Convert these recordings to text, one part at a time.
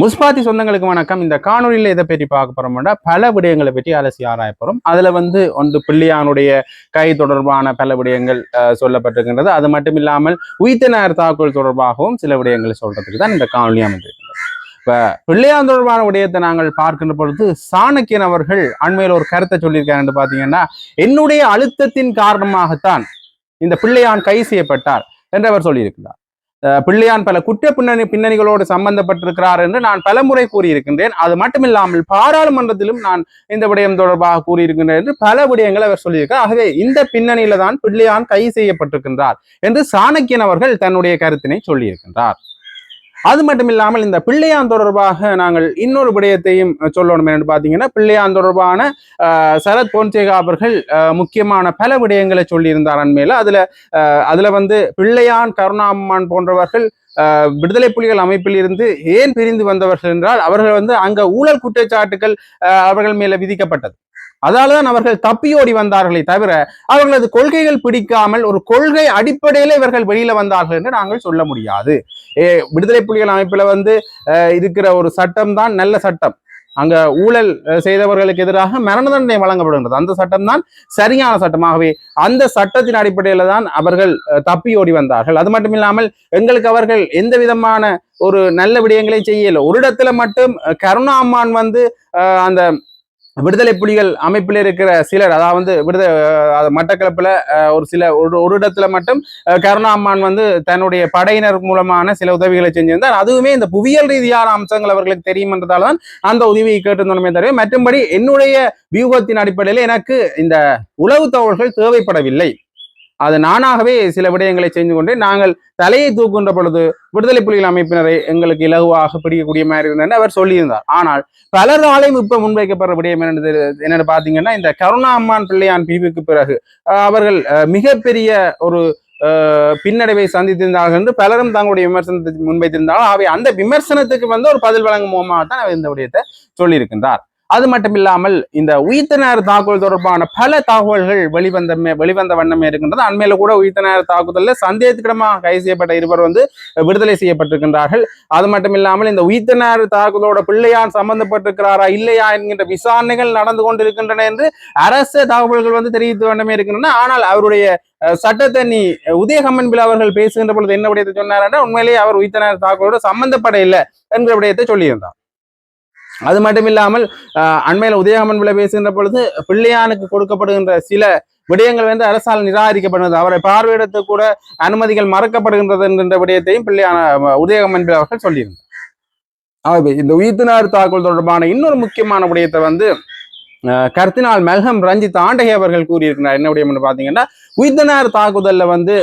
முஸ்பாத்தி சொந்தங்களுக்கு வணக்கம். இந்த காணொலியில் எதை பற்றி பார்க்க போறோம்னா பல விடயங்களை பற்றி அலசி ஆராய போறோம். அதுல வந்து ஒன்று பிள்ளையானுடைய கை தொடர்பான பல விடயங்கள் சொல்லப்பட்டிருக்கின்றது. அது மட்டும் இல்லாமல் உயிர்த்தினார் தாக்குதல் தொடர்பாகவும் சில விடயங்களை சொல்றதுக்கு தான் இந்த காணொலி அமைந்திருக்கிறது இப்ப பிள்ளையான் தொடர்பான விடயத்தை நாங்கள் பார்க்கின்ற பொழுது சாணக்கியன் அவர்கள் அண்மையில் ஒரு கருத்தை சொல்லியிருக்காருன்னு பாத்தீங்கன்னா என்னுடைய அழுத்தத்தின் காரணமாகத்தான் இந்த பிள்ளையான் கை செய்யப்பட்டார் என்று அவர் சொல்லியிருக்கிறார். பிள்ளையான் பல குற்ற பின்னணி பின்னணிகளோடு சம்பந்தப்பட்டிருக்கிறார் என்று நான் பலமுறை கூறியிருக்கின்றேன். அது மட்டுமில்லாமல் பாராளுமன்றத்திலும் நான் இந்த விடயம் தொடர்பாக கூறியிருக்கின்றேன் என்று பல விடயங்களை அவர் சொல்லியிருக்கிறார். ஆகவே இந்த பின்னணியில தான் பிள்ளையான் கைது செய்யப்பட்டிருக்கின்றார் என்று சாணக்கியன் அவர்கள் தன்னுடைய கருத்தினை சொல்லியிருக்கின்றார். அது மட்டும் இல்லாமல் இந்த பிள்ளையான் தொடர்பாக நாங்கள் இன்னொரு விடயத்தையும் சொல்லணும் என்று பார்த்தீங்கன்னா பிள்ளையான் தொடர்பான சரத் பொன்சேகா அவர்கள் முக்கியமான பல விடயங்களை சொல்லியிருந்தார் அண்மையில். அதுல அதுல வந்து பிள்ளையான் கருணாம்மான் போன்றவர்கள் விடுதலை புலிகள் அமைப்பில் இருந்து ஏன் பிரிந்து வந்தவர்கள் என்றால் அவர்கள் வந்து அங்க ஊழல் குற்றச்சாட்டுகள் அஹ், அவர்கள் மேல விதிக்கப்பட்டது. அதாலதான் அவர்கள் தப்பியோடி வந்தார்களே தவிர அவர்களது கொள்கைகள் பிடிக்காமல் ஒரு கொள்கை அடிப்படையில இவர்கள் வெளியில வந்தார்கள் என்று நாங்கள் சொல்ல முடியாது. விடுதலை புலிகள் அமைப்பில் வந்து இருக்கிற ஒரு சட்டம் தான் நல்ல சட்டம். அங்க ஊழல் செய்தவர்களுக்கு எதிராக மரண தண்டனை வழங்கப்படுகின்றது. அந்த சட்டம் தான் சரியான சட்டமாகவே அந்த சட்டத்தின் அடிப்படையில தான் அவர்கள் தப்பி தப்பியோடி வந்தார்கள். அது மட்டும் இல்லாமல் எங்களுக்கு அவர்கள் எந்த விதமான ஒரு நல்ல விடயங்களை செய்யல. ஒரு இடத்துல மட்டும் கருணா அம்மான் வந்து அந்த விடுதலை புலிகள் அமைப்பில் இருக்கிற சிலர் அதாவது விடுத மட்டக்களப்பில் ஒரு சில ஒரு ஒரு இடத்துல மட்டும் கருணா அம்மான் வந்து தன்னுடைய படையினர் மூலமான சில உதவிகளை செஞ்சிருந்தார். அதுவுமே இந்த புவியியல் ரீதியான அம்சங்கள் அவர்களுக்கு தெரியும்ன்றதால தான் அந்த உதவியை கேட்டிருந்தோமே தவிர மற்றும்படி என்னுடைய வியூகத்தின் அடிப்படையில் எனக்கு இந்த உளவு தகவல்கள் தேவைப்படவில்லை. அது நானாகவே சில விடயங்களை செஞ்சு கொண்டு நாங்கள் தலையை தூக்குகின்ற பொழுது விடுதலை புலிகள் அமைப்பினரை எங்களுக்கு இலகுவாக பிடிக்கக்கூடிய மாதிரி இருந்தது அவர் சொல்லியிருந்தார். ஆனால் பலராலையும் இப்ப முன்வைக்கப்படுற விடயம் என்னது என்னன்னு பாத்தீங்கன்னா இந்த கருணா அம்மான் பிள்ளையான் பிரிவுக்கு பிறகு அஹ், அவர்கள் மிகப்பெரிய ஒரு பின்னடைவை சந்தித்திருந்தார்கள் என்று பலரும் தங்களுடைய விமர்சனத்தை முன்வைத்திருந்தாலும் அவை அந்த விமர்சனத்துக்கு வந்து ஒரு பதில் வழங்கும் மூலமாக தான் அவர் இந்த விடயத்தை சொல்லியிருக்கின்றார். அது மட்டும் இல்லாமல் இந்த உயிர்த்தனர் தாக்குதல் தொடர்பான பல தகவல்கள் வெளிவந்த மே- வெளிவந்த வண்ணமே இருக்கின்றது. அண்மையில கூட உயிர்த்தனர் தாக்குதலில் சந்தேகத்திடமாக கைது செய்யப்பட்ட இருவர் வந்து விடுதலை செய்யப்பட்டிருக்கின்றார்கள். அது மட்டும் இல்லாமல் இந்த உயிர்த்தனர் தாக்குதலோட பிள்ளையான் சம்பந்தப்பட்டிருக்கிறாரா இல்லையா என்கின்ற விசாரணைகள் நடந்து கொண்டிருக்கின்றன என்று அரசு தகவல்கள் வந்து தெரிவித்து வண்ணமே இருக்கின்றன. ஆனால் அவருடைய சட்டத்தண்ணி சட்டத்தை நீ உதயகம்மன் பில் அவர்கள் பேசுகின்ற பொழுது என்ன விடயத்தை சொன்னார் உண்மையிலேயே அவர் உயிர்த்தனர் தாக்குதலோட சம்பந்தப்பட இல்லை என்கிற விடயத்தை சொல்லியிருந்தார். அது மட்டும் இல்லாமல் அண்மையில் உதயகமன் உதயகம்மன் பிள்ளை பேசுகின்ற பொழுது பிள்ளையானுக்கு கொடுக்கப்படுகின்ற சில விடயங்கள் வந்து அரசால் நிராகரிக்கப்படுகிறது. அவரை பார்வையிடத்து கூட அனுமதிகள் மறக்கப்படுகின்றது என்கின்ற விடயத்தையும் பிள்ளையான உதயகமன் உதயகம்மன் பிள்ளை அவர்கள் சொல்லியிருந்தார். இந்த உயிர்த்தினார் தாக்குதல் தொடர்பான இன்னொரு முக்கியமான விடயத்தை வந்து கர்த்தினால் மெல்ஹம் ரஞ்சித் ஆண்டகை அவர்கள் கூறியிருக்கிறார். என்ன விடயம் பாத்தீங்கன்னா உயிர்த்தினார் தாக்குதல்ல வந்து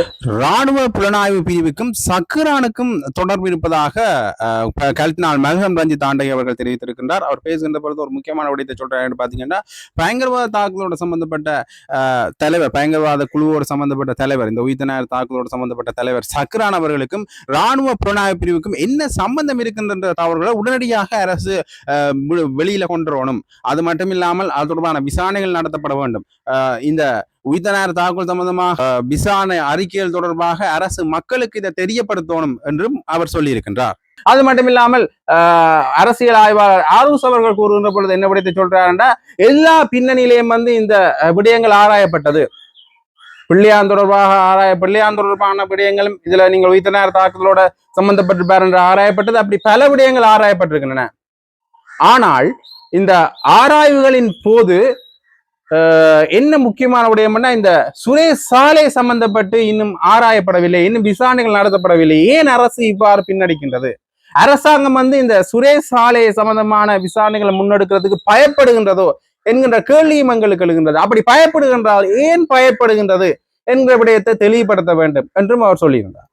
ராணுவ புலனாய்வு பிரிவுக்கும் சக்கரானுக்கும் தொடர்பு இருப்பதாக கர்த்தினால் மெல்ஹம் ரஞ்சித் ஆண்டகை அவர்கள் தெரிவித்திருக்கின்றார். அவர் பேசுகின்ற பொழுது ஒரு முக்கியமான விடயத்தை சொல்றாரு பாத்தீங்கன்னா பயங்கரவாத தாக்குதலோட சம்பந்தப்பட்ட தலைவர் பயங்கரவாத குழுவோடு சம்பந்தப்பட்ட தலைவர் இந்த உயிர்த்தினார் தாக்குதலோடு சம்பந்தப்பட்ட தலைவர் சக்கரான் அவர்களுக்கும் ராணுவ புலனாய்வு பிரிவுக்கும் என்ன சம்பந்தம் இருக்கின்ற தவறுகளை உடனடியாக அரசு வெளியில கொண்டு வரணும். அது மட்டும் இல்லாமல் அது தொடர்பான விசாரணைகள் நடத்தப்பட வேண்டும். இந்த உயிர்த்தனார் தாக்குதல் சம்பந்தமாக விசாரணை அறிக்கைகள் தொடர்பாக அரசு மக்களுக்கு இதை தெரியப்படுத்தணும் என்றும் அவர் சொல்லியிருக்கின்றார். அது மட்டும் இல்லாமல் அரசியல் ஆய்வாளர் ஆரூஸ் அவர்கள் கூறுகின்ற பொழுது என்ன விடயத்தை சொல்றாருன்னா எல்லா பின்னணியிலையும் வந்து இந்த விடயங்கள் ஆராயப்பட்டது. பிள்ளையான் தொடர்பாக ஆராய பிள்ளையான் தொடர்பான விடயங்களும் இதுல நீங்கள் உயிர்த்தனார் தாக்குதலோட சம்பந்தப்பட்டிருப்பார் என்று ஆராயப்பட்டது. அப்படி பல விடயங்கள் ஆராயப்பட்டிருக்கின்றன. ஆனால் இந்த ஆராய்வுகளின் போது என்ன முக்கியமான விடயம்னா இந்த சுரேஷ் சாலை சம்பந்தப்பட்டு இன்னும் ஆராயப்படவில்லை இன்னும் விசாரணைகள் நடத்தப்படவில்லை. ஏன் அரசு இவ்வாறு பின்னடிக்கின்றது? அரசாங்கம் வந்து இந்த சுரேஷ் சாலை சம்பந்தமான விசாரணைகளை முன்னெடுக்கிறதுக்கு பயப்படுகின்றதோ என்கின்ற கேள்வியும் எங்களுக்கு எழுகின்றது. அப்படி பயப்படுகின்றால் ஏன் பயப்படுகின்றது என்கிற விடயத்தை தெளிவுபடுத்த வேண்டும் என்றும் அவர் சொல்லியிருந்தார்.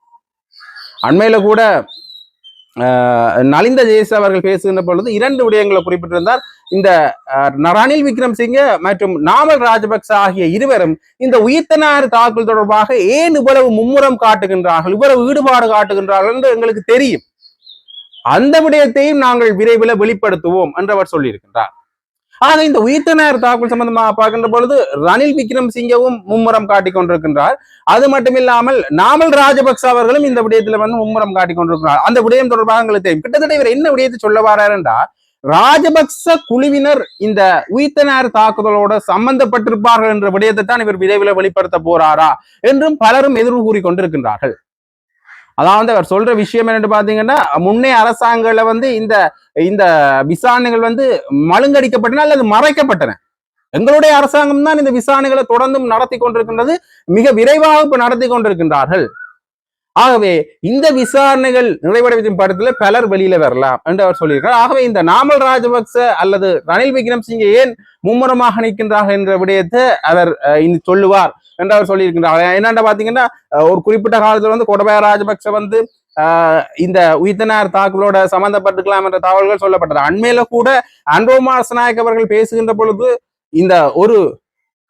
அண்மையில கூட நலிந்த ஜெயஸ் அவர்கள் பேசுகின்ற பொழுது இரண்டு விடயங்களை குறிப்பிட்டிருந்தார். இந்த அஹ், ரணில் விக்ரம்சிங்க மற்றும் நாமல் ராஜபக்ச ஆகிய இருவரும் இந்த உயிர்த்தனார் தாக்குதல் தொடர்பாக ஏன் இவ்வளவு மும்முரம் காட்டுகின்றார்கள் இவ்வளவு ஈடுபாடு காட்டுகின்றார்கள் என்று எங்களுக்கு தெரியும். அந்த விடயத்தையும் நாங்கள் விரைவில் வெளிப்படுத்துவோம் என்று அவர் சொல்லியிருக்கின்றார். ஆக இந்த உயிர்த்தனர் தாக்குதல் சம்பந்தமாக பார்க்கின்ற பொழுது ரணில் விக்ரம் சிங்கவும் மும்முரம் காட்டிக் கொண்டிருக்கின்றார். அது மட்டுமில்லாமல் நாமல் ராஜபக்ச அவர்களும் இந்த விடயத்துல வந்து மும்முரம் காட்டிக் கொண்டிருக்கிறார். அந்த விடயம் தொடர்பாக எங்களுக்கு தெரியும். கிட்டத்தட்ட இவர் என்ன விடயத்தை சொல்ல வரார் என்றால் ராஜபக்ச குழுவினர் இந்த உயிர்த்தனர் தாக்குதலோட சம்பந்தப்பட்டிருப்பார்கள் என்ற விடயத்தை தான் இவர் விரைவில் வெளிப்படுத்த போறாரா என்றும் பலரும் எதிர்வு கூறி கொண்டிருக்கின்றார்கள். அதாவது அவர் சொல்ற விஷயம் என்னன்னு பாத்தீங்கன்னா முன்னே அரசாங்கல வந்து இந்த இந்த விசாரணைகள் வந்து மழுங்கடிக்கப்பட்டன அல்லது மறைக்கப்பட்டன. எங்களுடைய அரசாங்கம் தான் இந்த விசாரணைகளை தொடர்ந்தும் நடத்தி கொண்டிருக்கின்றது. மிக விரைவாக இப்ப நடத்தி கொண்டிருக்கின்றார்கள். ஆகவே இந்த விசாரணைகள் நிறைவடைவதின் படத்துல பலர் வெளியில வரலாம் என்று அவர் சொல்லியிருக்கிறார். ஆகவே இந்த நாமல் ராஜபக்ச அல்லது ரணில் விக்ரம் சிங்கை ஏன் மும்முரமாக நிற்கின்றார்கள் என்ற விடயத்தை அவர் அஹ், இனி சொல்லுவார் என்று அவர் சொல்லியிருக்கின்றார் என்னென்ன பாத்தீங்கன்னா ஒரு குறிப்பிட்ட காலத்துல வந்து கொடபய ராஜபக்ச வந்து ஆஹ், இந்த உயிர்த்தனார் தாக்குதலோட சம்பந்தப்பட்டுக்கலாம் என்ற தகவல்கள் சொல்லப்பட்டது. அண்மையில கூட அன்ரோமா நாயக் அவர்கள் பேசுகின்ற பொழுது இந்த ஒரு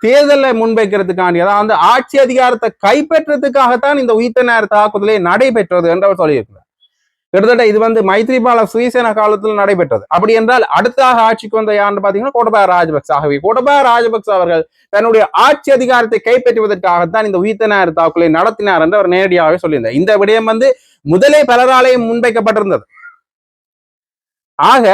தேர்தலை முன்வைக்கிறதுக்காண்டி அதாவது அந்த ஆட்சி அதிகாரத்தை கைப்பற்றதுக்காகத்தான் இந்த உயிர்த்தனார் தாக்குதலே நடைபெற்றது என்று அவர் சொல்லியிருக்கிறார். கிட்டத்தட்ட இது வந்து மைத்ரிபால சுயசேன காலத்தில் நடைபெற்றது. அப்படி என்றால் அடுத்தாக ஆட்சிக்கு வந்த யாருன்னு பாத்தீங்கன்னா கோடபாய ராஜபக்ச. ஆகவே கோடபாய ராஜபக்ச அவர்கள் தன்னுடைய ஆட்சி அதிகாரத்தை கைப்பற்றுவதற்காகத்தான் இந்த உயிர்த்தனார் தாக்குதலை நடத்தினார் என்று அவர் நேரடியாகவே சொல்லியிருந்தார். இந்த விடயம் வந்து முதலே பலராலையும் முன்வைக்கப்பட்டிருந்தது. ஆக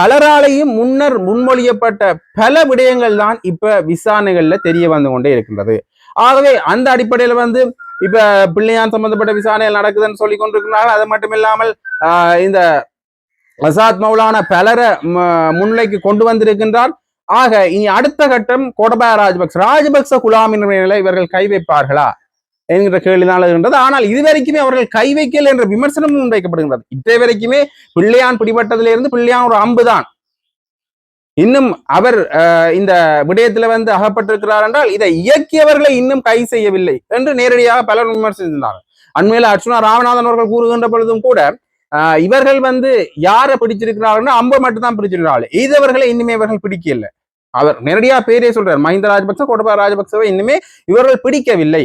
பலராலையும் முன்னர் முன்மொழியப்பட்ட பல விடயங்கள் தான் இப்ப விசாரணைகள்ல தெரிய வந்து கொண்டே இருக்கின்றது. ஆகவே அந்த அடிப்படையில வந்து இப்ப பிள்ளையான் சம்பந்தப்பட்ட விசாரணைகள் நடக்குதுன்னு சொல்லி கொண்டிருக்கிறார்கள். அது மட்டும் இல்லாமல் ஆஹ் இந்த அசாத் மௌலான பலரை ம- முன்னிலைக்கு கொண்டு வந்திருக்கின்றார். ஆக இனி அடுத்த கட்டம் கோடபாய ராஜபக்ச ராஜபக்ச குலாமின் இவர்கள் கை வைப்பார்களா? என்கிற கேள்விதான் இருக்கின்றது. ஆனால் இதுவரைக்குமே அவர்கள் கை வைக்கல் என்ற விமர்சனம் முன்வைக்கப்படுகின்றது. இன்றைய வரைக்குமே பிள்ளையான் பிடிபட்டதிலிருந்து பிள்ளையான் ஒரு அம்புதான் இன்னும் அவர் அஹ், இந்த விடயத்துல வந்து அகப்பட்டிருக்கிறார் என்றால் இதை இயக்கியவர்களை இன்னும் கை செய்யவில்லை என்று நேரடியாக பலர் விமர்சித்திருந்தார்கள். அண்மையில் அர்ச்சுனா ராமநாதன் அவர்கள் கூறுகின்ற பொழுதும் கூட ஆஹ், இவர்கள் வந்து யாரை பிடிச்சிருக்கிறார்கள் அம்பை மட்டும்தான் பிடிச்சிருக்கிறார்கள். இன்னுமே இவர்கள் பிடிக்கல அவர் நேரடியா பேரே சொல்றார் மஹிந்த ராஜபக்ச கோடபா ராஜபக்சவை இன்னுமே இவர்கள் பிடிக்கவில்லை.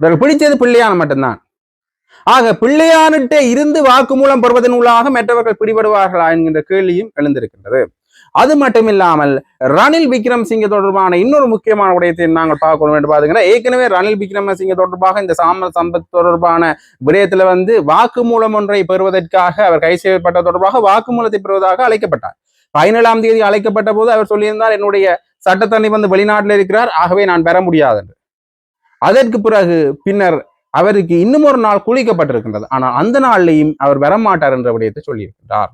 இவர்கள் பிடிச்சது பிள்ளையான மட்டும்தான். ஆக பிள்ளையானிட்ட இருந்து வாக்குமூலம் பெறுவதன் மூலமாக மற்றவர்கள் பிடிபடுவார்களா என்கின்ற கேள்வியும் எழுந்திருக்கின்றது. அது மட்டுமில்லாமல் ரணில் விக்ரம் சிங்க தொடர்பான இன்னொரு முக்கியமான விடயத்தை நாங்கள் பார்க்க என்று பாத்தீங்கன்னா ஏற்கனவே ரணில் விக்ரம சிங்க தொடர்பாக இந்த சாமல் சம்பத் தொடர்பான விடயத்துல வந்து வாக்குமூலம் ஒன்றை பெறுவதற்காக அவர் கை செய்யப்பட்ட தொடர்பாக வாக்குமூலத்தை பெறுவதாக அழைக்கப்பட்டார். பதினேழாம் தேதி அழைக்கப்பட்ட போது அவர் சொல்லியிருந்தார் என்னுடைய சட்டத்தண்ணி வந்து வெளிநாட்டில் இருக்கிறார் ஆகவே நான் பெற முடியாது என்று. அதற்கு பிறகு பின்னர் அவருக்கு இன்னும் ஒரு நாள் குளிக்கப்பட்டிருக்கின்றது. ஆனால் அந்த நாள்லையும் அவர் வரமாட்டார் என்ற விடயத்தை சொல்லியிருக்கிறார்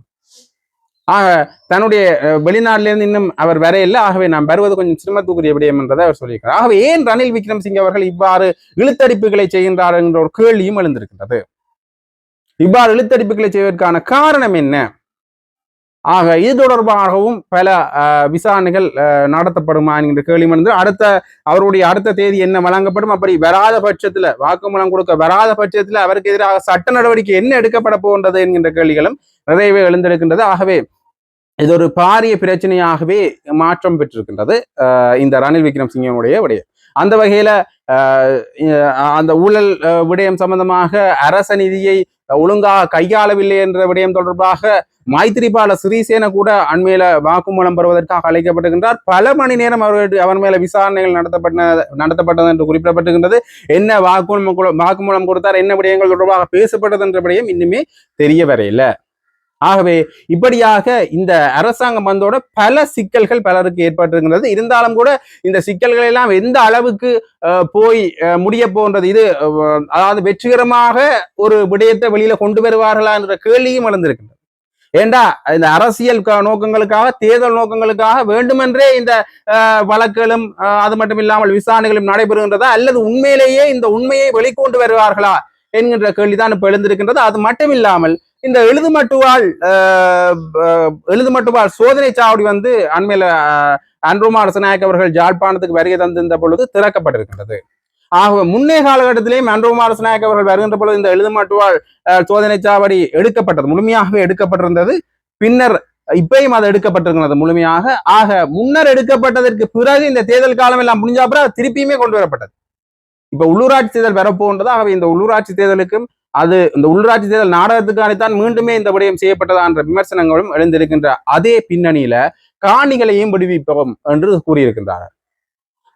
ஆக தன்னுடைய வெளிநாட்டிலிருந்து இருந்து இன்னும் அவர் வரையில்லை. ஆகவே நாம் வருவது கொஞ்சம் சிரமத்துக்குரிய விடயம் என்றதை அவர் சொல்லியிருக்கிறார். ஆகவே ஏன் ரணில் விக்ரம்சிங் அவர்கள் இவ்வாறு இழுத்தடிப்புகளை செய்கின்றார் என்ற ஒரு கேள்வியும் எழுந்திருக்கின்றது. இவ்வாறு இழுத்தடிப்புகளை செய்வதற்கான காரணம் என்ன? ஆக இது தொடர்பாகவும் பல விசாரணைகள் நடத்தப்படுமா என்கின்ற கேள்வி வந்து அடுத்த அவருடைய அடுத்த தேதி என்ன வழங்கப்படும் அப்படி வராத பட்சத்தில் வாக்குமூலம் கொடுக்க வராத பட்சத்தில் அவருக்கு எதிராக சட்ட நடவடிக்கை என்ன எடுக்கப்பட போகின்றது என்கின்ற கேள்விகளும் நிறையவே எழுந்திருக்கின்றது. ஆகவே இது ஒரு பாரிய பிரச்சனையாகவே மாற்றம் பெற்றிருக்கின்றது இந்த ரணில் விக்ரம் சிங்கனுடைய விடயம். அந்த வகையில அந்த ஊழல் விடயம் சம்பந்தமாக அரச நிதியை ஒழுங்காக கையாளவில்லை என்ற விடயம் தொடர்பாக மைத்திரிபால சிறிசேன கூட அண்மையில வாக்குமூலம் பெறுவதற்காக அழைக்கப்பட்டிருக்கின்றார். பல மணி நேரம் அவர்கள் அவர் மேல விசாரணைகள் நடத்தப்பட்ட நடத்தப்பட்டது என்று குறிப்பிடப்பட்டிருக்கின்றது. என்ன வாக்குமூலம் வாக்குமூலம் கொடுத்தார் என்ன விடயங்கள் தொடர்பாக பேசப்பட்டது என்ற விடயம் இன்னுமே தெரிய வரையில ஆகவே இப்படியாக இந்த அரசாங்கம் வந்தோட பல சிக்கல்கள் பலருக்கு ஏற்பட்டிருக்கின்றது. இருந்தாலும் கூட இந்த சிக்கல்கள் எல்லாம் எந்த அளவுக்கு போய் முடிய போன்றது இது அதாவது வெற்றிகரமாக ஒரு விடயத்தை வெளியில கொண்டு வருவார்களா என்ற கேள்வியும் எழுந்திருக்கின்றது. ஏண்டா இந்த அரசியல் க- நோக்கங்களுக்காக தேர்தல் நோக்கங்களுக்காக வேண்டுமென்றே இந்த வழக்குகளும் அஹ், அது மட்டும் இல்லாமல் விசாரணைகளும் நடைபெறுகின்றதா? அல்லது உண்மையிலேயே இந்த உண்மையை வெளிக்கொண்டு வருவார்களா? என்கின்ற கேள்விதான் இப்ப எழுந்திருக்கின்றது. அது மட்டும் இல்லாமல் இந்த எழுதுமட்டுவாள் எழுதுமட்டுவாள் சோதனை சாவடி வந்து அண்மையில அஹ், அன்ருமா அரசநாயக் அவர்கள் ஜாழ்ப்பாணத்துக்கு வருகை தந்திருந்த பொழுது திறக்கப்பட்டிருக்கின்றது. ஆக முன்னே காலகட்டத்திலேயும் அன்ருமா அரசநாயக் அவர்கள் வருகின்ற பொழுது இந்த எழுதுமட்டுவாள் சோதனை சாவடி எடுக்கப்பட்டது முழுமையாகவே எடுக்கப்பட்டிருந்தது. பின்னர் இப்பயும் அது எடுக்கப்பட்டிருக்கிறது முழுமையாக. ஆக முன்னர் எடுக்கப்பட்டதற்கு பிறகு இந்த தேர்தல் காலம் எல்லாம் முடிஞ்ச அப்புறம் திருப்பியுமே கொண்டு வரப்பட்டது. இப்ப உள்ளூராட்சி தேர்தல் பெறப்போன்றது ஆகவே இந்த உள்ளூராட்சி தேர்தலுக்கும் அது இந்த உள்ளூராட்சி தேர்தல் நாடகத்துக்கானத்தான் மீண்டுமே இந்த விடயம் செய்யப்பட்டதா என்ற விமர்சனங்களும் எழுந்திருக்கின்ற அதே பின்னணியில காணிகளையும் விடுவிப்போம் என்று கூறியிருக்கின்றார்கள்.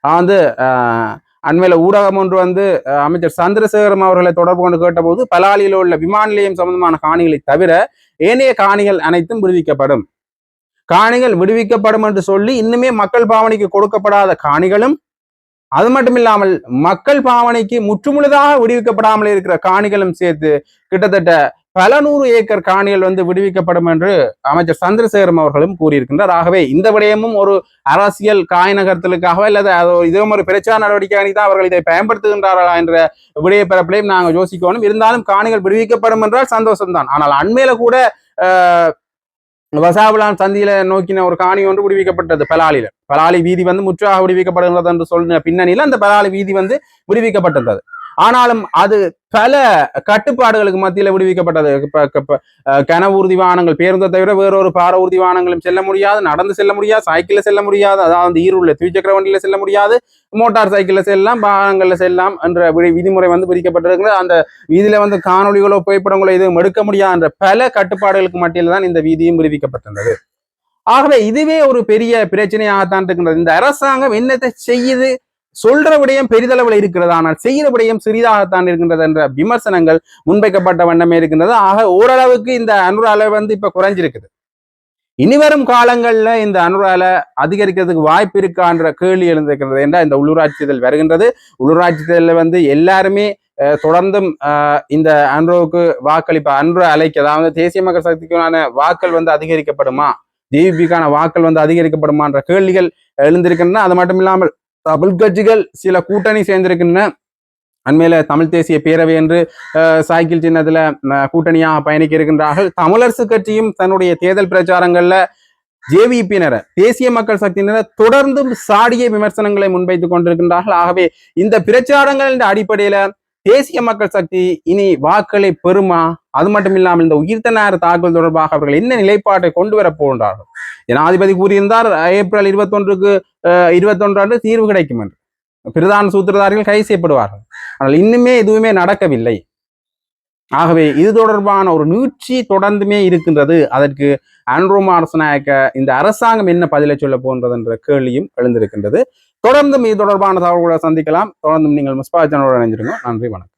வந்து ஆஹ், அண்மையில ஊடகம் ஒன்று வந்து அஹ், அமைச்சர் சந்திரசேகரம் அவர்களை தொடர்பு கொண்டு கேட்டபோது பலாலியில் உள்ள விமான நிலையம் சம்பந்தமான காணிகளை தவிர ஏனைய காணிகள் அனைத்தும் விடுவிக்கப்படும். காணிகள் விடுவிக்கப்படும் என்று சொல்லி இன்னுமே மக்கள் பாவனைக்கு கொடுக்கப்படாத காணிகளும் அது மட்டும் இல்லாமல் மக்கள் பாவனைக்கு முற்றுமுழுதாக விடுவிக்கப்படாமல் இருக்கிற காணிகளும் சேர்த்து கிட்டத்தட்ட பல நூறு ஏக்கர் காணிகள் வந்து விடுவிக்கப்படும் என்று அமைச்சர் சந்திரசேகரம் அவர்களும் கூறியிருக்கின்றார். ஆகவே இந்த விடயமும் ஒரு அரசியல் காய் நகர்த்தலுக்காக அல்லது அது ஒரு இதுவும் ஒரு பிரச்சார நடவடிக்கை தான் அவர்கள் இதை பயன்படுத்துகின்றார்களா என்ற விடய பரப்பிலையும் நாங்கள் யோசிக்கணும். இருந்தாலும் காணிகள் விடுவிக்கப்படும் என்றால் சந்தோஷம்தான். ஆனால் அண்மையில கூட வசாபுலான் சந்தியில நோக்கின ஒரு காணி ஒன்று விடுவிக்கப்பட்டது பலாலில பலாலி வீதி வந்து முற்றாக விடுவிக்கப்படுகிறது என்று சொன்ன பின்னணியில் அந்த பலாலி வீதி வந்து விடுவிக்கப்பட்டிருந்தது. ஆனாலும் அது பல கட்டுப்பாடுகளுக்கு மத்தியில் விடுவிக்கப்பட்டது. கன ஊர்தி வாகனங்கள் பேருந்தை தவிர வேறொரு பார ஊர்தி வாகனங்களும் செல்ல முடியாது. நடந்து செல்ல முடியாது. சைக்கிளில் செல்ல முடியாது. அதாவது ஈருள்ள துவிச்சக்கர வண்டியில் செல்ல முடியாது. மோட்டார் சைக்கிளில் செல்லலாம் வாகனங்களில் செல்லலாம் என்ற விதி- விதிமுறை வந்து விதிக்கப்பட்டிருக்கிறது. அந்த வீதியில வந்து காணொளிகளோ புகைப்படங்களோ எதுவும் எடுக்க முடியாது என்ற பல கட்டுப்பாடுகளுக்கு மத்தியில் தான் இந்த வீதியும் விடுவிக்கப்பட்டிருந்தது ஆகவே இதுவே ஒரு பெரிய பிரச்சனையாகத்தான் இருக்கின்றது. இந்த அரசாங்கம் என்னத்தை செய்யுது? சொல்ற விடயம் பெரிதளவில் இருக்கிறது ஆனால் செய்கிற விடயம் சிறிதாகத்தான் இருக்கின்றது என்ற விமர்சனங்கள் முன்வைக்கப்பட்ட வண்ணமே இருக்கின்றது. ஆக ஓரளவுக்கு இந்த அனுரால வந்து இப்ப குறைஞ்சிருக்குது. இனிவரும் காலங்கள்ல இந்த அனுரால அதிகரிக்கிறதுக்கு வாய்ப்பு இருக்கான்ற கேள்வி எழுந்திருக்கிறது என்றால் இந்த உள்ளூராட்சி தேர்தல் வருகின்றது. உள்ளூராட்சி தேர்தலில் வந்து எல்லாருமே அஹ், தொடர்ந்தும் இந்த அன்ரோவுக்கு வாக்களிப்ப அன்ரோ அலைக்கு அதாவது தேசிய மக்கள் சக்திக்கான வாக்கள் வந்து அதிகரிக்கப்படுமா? ஜேவிபிக்கான வாக்கள் வந்து அதிகரிக்கப்படுமான்ற கேள்விகள் எழுந்திருக்கின்றன. அது மட்டும் இல்லாமல் தமிழ் கட்சிகள் சில கூட்டணி சேர்ந்திருக்கின்றன. அண்மையில தமிழ் தேசிய பேரவை என்று அஹ், சின்னத்துல கூட்டணியாக பயணிக்க இருக்கின்றார்கள் தமிழரசு கட்சியும் தன்னுடைய தேர்தல் பிரச்சாரங்கள்ல ஜேவிபியினரை தேசிய மக்கள் சக்தியினரை தொடர்ந்தும் சாடிய விமர்சனங்களை முன்வைத்துக் கொண்டிருக்கின்றார்கள். ஆகவே இந்த பிரச்சாரங்களின் அடிப்படையில தேசிய மக்கள் சக்தி இனி வாக்களை பெறுமா? அது மட்டும் இல்லாமல் இந்த உயிர்த்த நேர தாக்குதல் தொடர்பாக அவர்கள் என்ன நிலைப்பாட்டை கொண்டு வர போகின்றார்கள்? ஜனாதிபதி கூறியிருந்தார் ஏப்ரல் இருபத்தொன்றுக்கு இருபத்தொன்று அன்று தீர்வு கிடைக்கும் என்று. பிரதான சூத்திரதாரிகள் கைது செய்யப்படுவார்கள். ஆனால் இன்னுமே எதுவுமே நடக்கவில்லை. ஆகவே இது தொடர்பான ஒரு நீட்சி தொடர்ந்துமே இருக்கின்றது. அதற்கு ஆண்ட்ரோ மாரசநாயக்க இந்த அரசாங்கம் என்ன பதிலை சொல்ல போன்றது என்ற கேள்வியும் எழுந்திருக்கின்றது. தொடர்ந்தும் இது தொடர்பான தகவல்களை சந்திக்கலாம். தொடர்ந்தும் நீங்கள் முஸ்பா சேனலோடு இணைஞ்சிருங்க நன்றி வணக்கம்.